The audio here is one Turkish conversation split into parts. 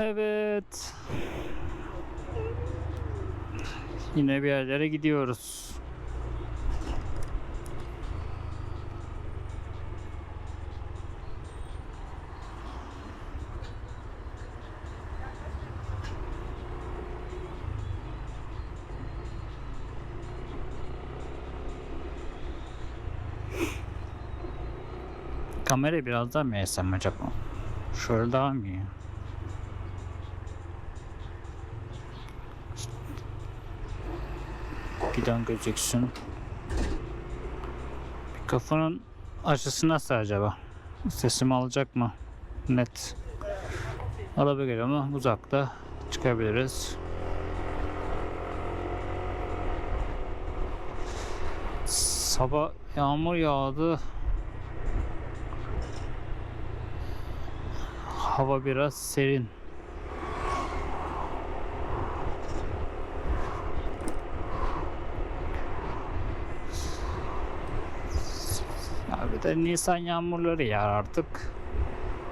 Evet. Yine bir yerlere gidiyoruz. Kamerayı biraz daha mı eğsem acaba? Şöyle daha mı iyi? Giden gözüksün. Kafanın açısı nasıl acaba? Sesimi alacak mı? Net. Alabilir ama uzakta çıkabiliriz. Sabah yağmur yağdı. Hava biraz serin. Bir de Nisan yağmurları yağar artık.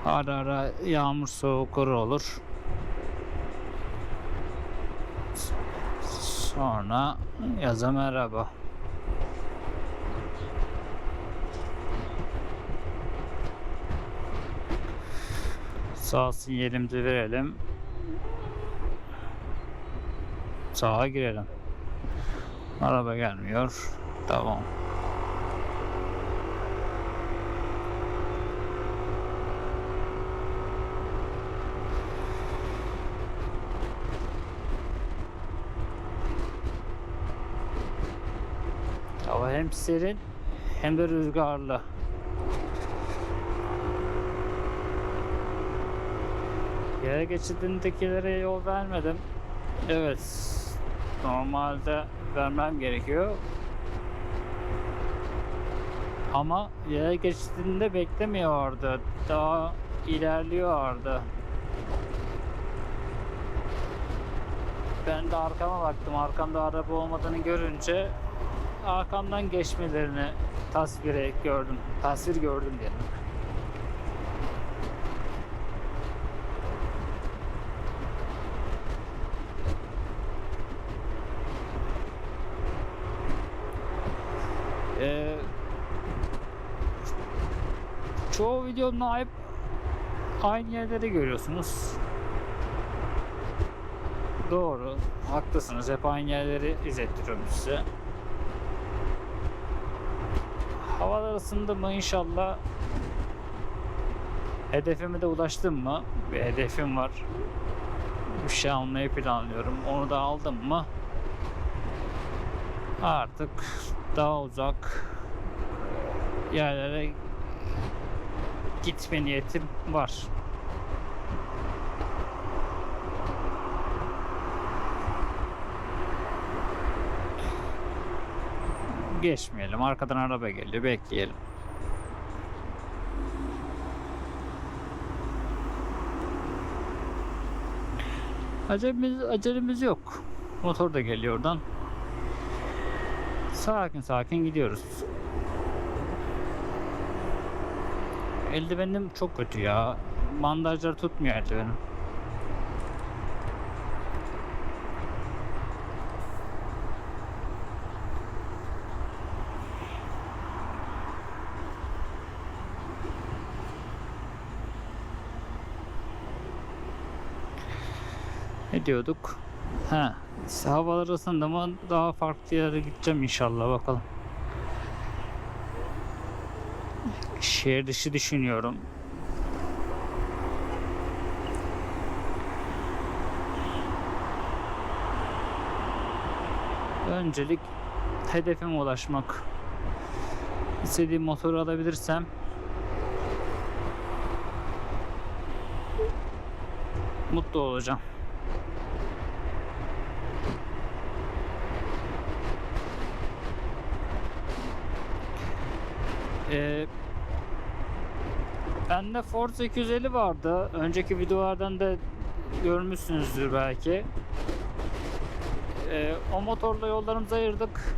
Ara ara yağmur soğukları olur. Sonra yaza merhaba. Sağ sinyalimizi verelim. Sağa girelim. Araba gelmiyor. Tamam. Hava hem serin hem de rüzgarlı. Yaya geçidindekilere yol vermedim. Evet. Normalde vermem gerekiyor. Ama yaya geçidinde beklemiyordu. Daha ilerliyordu. Ben de arkama baktım. Arkamda araba olmadığını görünce arkamdan geçmelerini tasvir gördüm. Tasvir gördüm diyelim. Ee, çoğu videomda hep aynı yerleri görüyorsunuz. Doğru, haklısınız. Hep aynı yerleri izlettiriyorum size. Havalar ısındı mı inşallah hedefime de ulaştım mı? Bir hedefim var. Bir şey almayı planlıyorum. Onu da aldım mı? Artık daha uzak yerlere gitme niyetim var. Geçmeyelim. Arkadan araba geliyor. Bekleyelim. Acelemiz, acelemiz yok. Motor da geliyor oradan. Sakin sakin gidiyoruz. Eldivenim çok kötü ya. Bandajlar tutmuyor eldivenim. Ne diyorduk? Ha, işte havalar ısındı mı daha farklı yere gideceğim inşallah bakalım. Şehir dışı düşünüyorum. Öncelik hedefime ulaşmak. İstediğim motoru alabilirsem mutlu olacağım. Ee, bende Ford 250 vardı. Önceki videolardan da görmüşsünüzdür belki. Ee, o motorla yollarımızı ayırdık.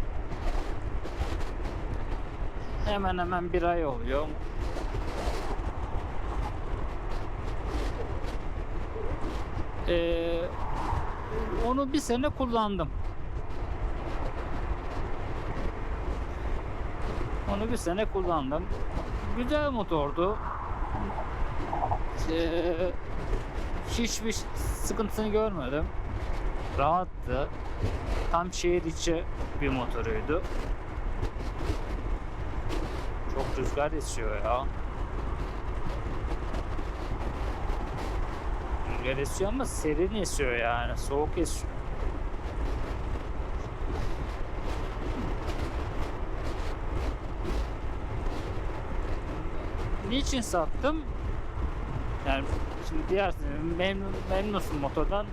Hemen hemen bir ay oluyor. Ee, onu bir sene kullandım. Onu bir sene kullandım. Güzel motordu. Ee, hiçbir sıkıntısını görmedim. Rahattı. Tam şehir içi bir motoruydu. Çok rüzgar esiyor ya. Rüzgar esiyor ama serin esiyor yani. Soğuk esiyor. Niçin sattım? Yani şimdi diğer memnun, memnunsun motordan.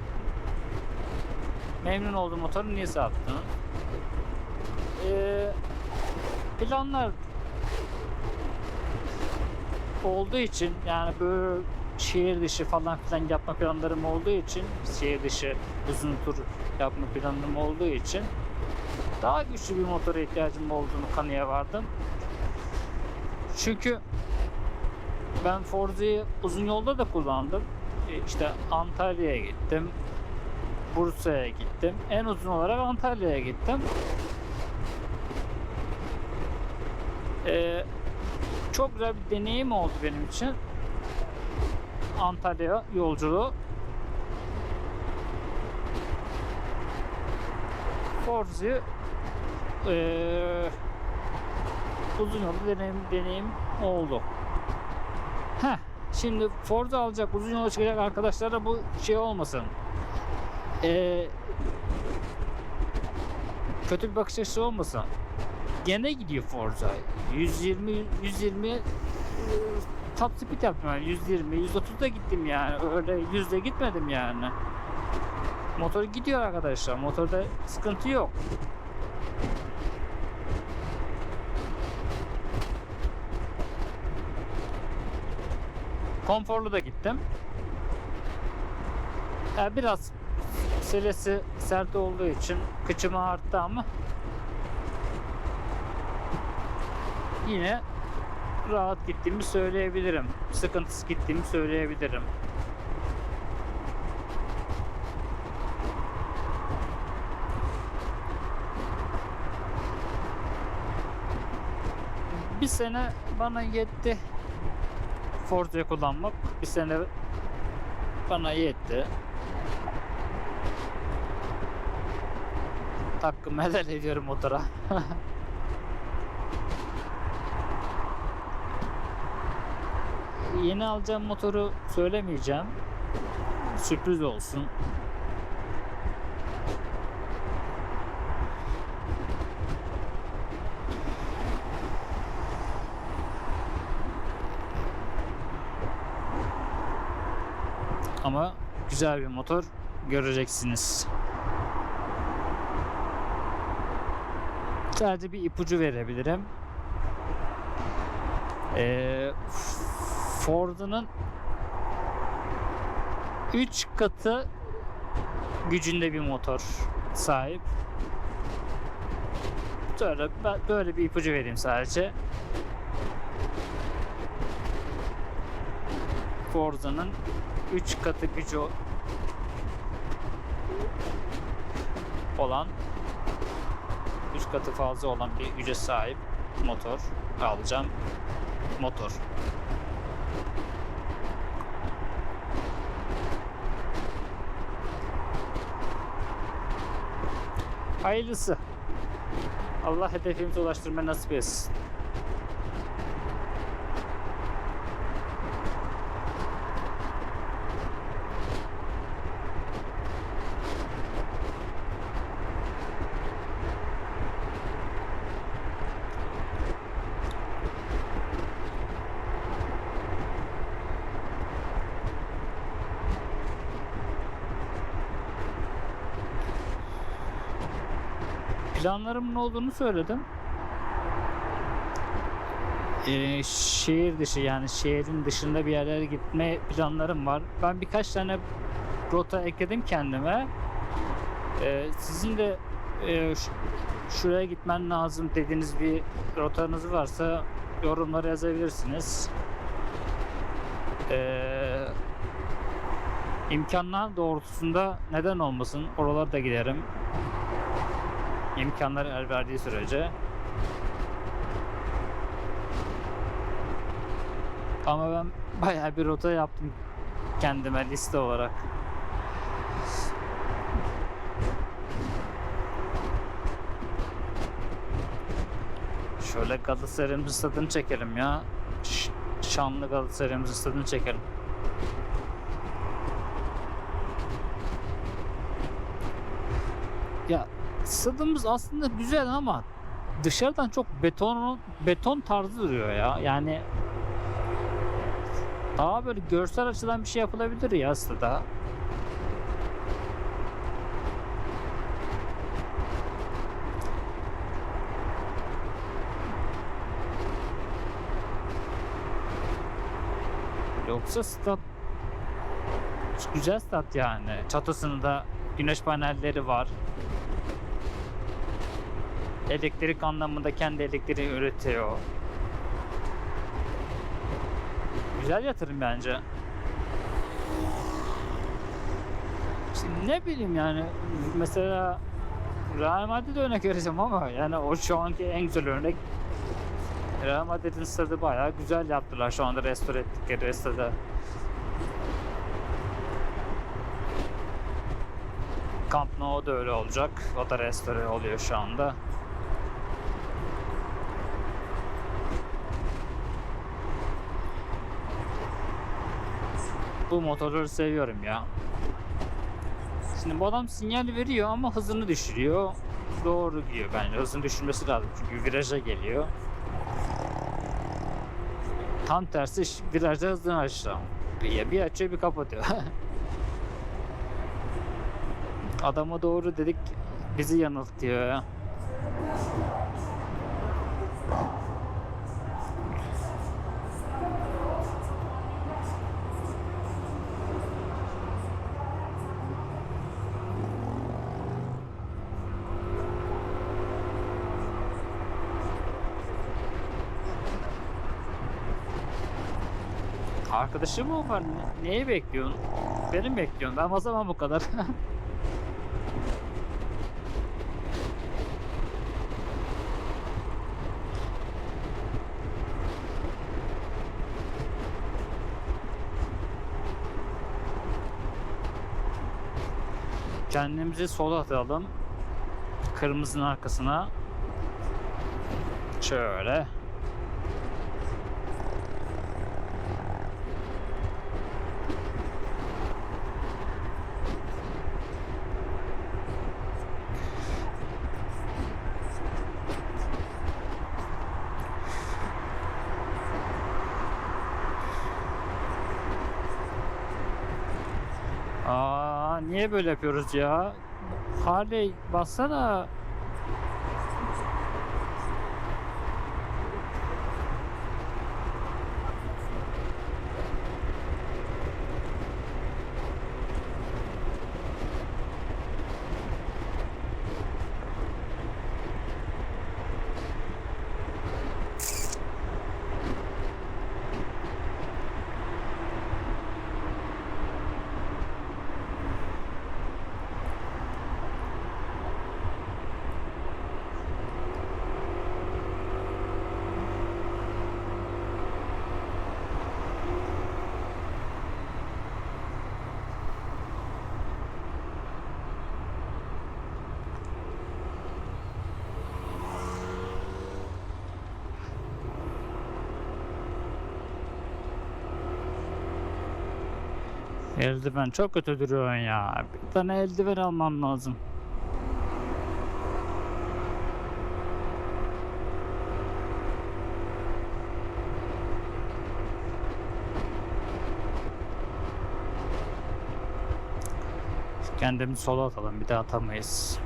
Memnun olduğum motoru niye sattın? Ee, planlar olduğu için yani böyle şehir dışı falan filan yapma planlarım olduğu için şehir dışı uzun tur yapma planım olduğu için daha güçlü bir motora ihtiyacım olduğunu kanıya vardım. Çünkü ben Forza'yı uzun yolda da kullandım. E, İşte Antalya'ya gittim. Bursa'ya gittim. En uzun olarak Antalya'ya gittim. Ee, çok güzel bir deneyim oldu benim için. Antalya yolculuğu. Forza'yı ee, uzun yolda deneyim, deneyim oldu. Heh, şimdi Forza alacak, uzun yola çıkacak arkadaşlara bu şey olmasın. Ee, kötü bir bakış açısı olmasın. Gene gidiyor Forza. 120 120 e, top speed yaptım yani 120 130'da gittim yani. Öyle yüzde gitmedim yani. Motor gidiyor arkadaşlar. Motorda sıkıntı yok. Konforlu da gittim. Ya biraz selesi sert olduğu için kıçımı arttı ama yine rahat gittiğimi söyleyebilirim. Sıkıntısız gittiğimi söyleyebilirim. Bir sene bana yetti. Forza'yı kullanmak. Bir sene bana yetti. Hakkımı helal ediyorum motora. Yeni alacağım motoru söylemeyeceğim. Sürpriz olsun. Ama güzel bir motor göreceksiniz. Sadece bir ipucu verebilirim. Ee, Ford'un 3 katı gücünde bir motor sahip. Böyle, böyle bir ipucu vereyim sadece. Forza'nın 3 katı gücü olan 3 katı fazla olan bir güce sahip motor alacağım. Motor. Hayırlısı. Allah hedefimize ulaştırmayı nasip etsin. Planlarımın olduğunu söyledim. Ee, şehir dışı yani şehrin dışında bir yerlere gitme planlarım var. Ben birkaç tane rota ekledim kendime. Ee, sizin de e, şuraya gitmen lazım dediğiniz bir rotanız varsa yorumlara yazabilirsiniz. Ee, İmkanlar doğrultusunda neden olmasın? Oralara da giderim. İmkanlar el verdiği sürece. Ama ben bayağı bir rota yaptım kendime liste olarak. Şöyle Galatasaray'ımızın stadını çekelim ya. Şanlı Galatasaray'ımızın stadını çekelim. Ya stadımız aslında güzel ama dışarıdan çok beton beton tarzı duruyor ya. Yani daha böyle görsel açıdan bir şey yapılabilir ya aslında. Yoksa stat güzel stat yani. Çatısında güneş panelleri var. Elektrik anlamında kendi elektriğini üretiyor. Güzel yatırım bence. Şimdi ne bileyim yani mesela Real Madrid örnek vereceğim ama yani o şu anki en güzel örnek Real Madrid'in stadı bayağı güzel yaptılar şu anda restore ettikleri stadı. Camp Nou da öyle olacak. O da restore oluyor şu anda. Bu motorları seviyorum ya. Şimdi bu adam sinyal veriyor ama hızını düşürüyor. Doğru diyor bence. Hızını düşürmesi lazım çünkü viraja geliyor. Tam tersi virajda hızını aşağı. Bir, bir açıyor bir kapatıyor. Adama doğru dedik bizi yanıltıyor ya. Arkadaşım mı var? Ne- Neyi bekliyorsun? Benim bekliyorsun. Ben basamam bu kadar. Kendimizi sola atalım. Kırmızının arkasına. Şöyle. Aa niye böyle yapıyoruz ya? Harley bassana. Eldiven çok kötü duruyorsun ya. Bir tane eldiven almam lazım. Kendimizi sola atalım bir daha atamayız.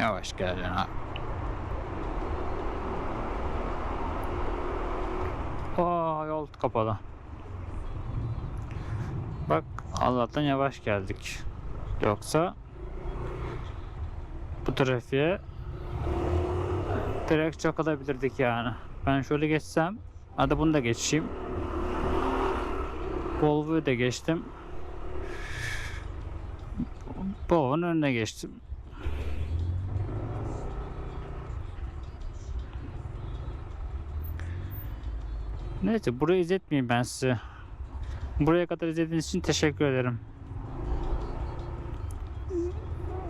Yavaş geleceksin abi. Aa yol kapalı. Bak Allah'tan yavaş geldik. Yoksa bu trafiğe direkt çakılabilirdik yani. Ben şöyle geçsem hadi bunu da geçeyim. Volvo'yu da geçtim. Volvo'nun önüne geçtim. Neyse burayı izletmeyeyim ben size. Buraya kadar izlediğiniz için teşekkür ederim.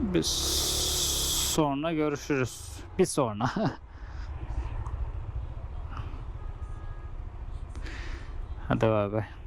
Biz sonra görüşürüz. Bir sonra. Hadi bay bay.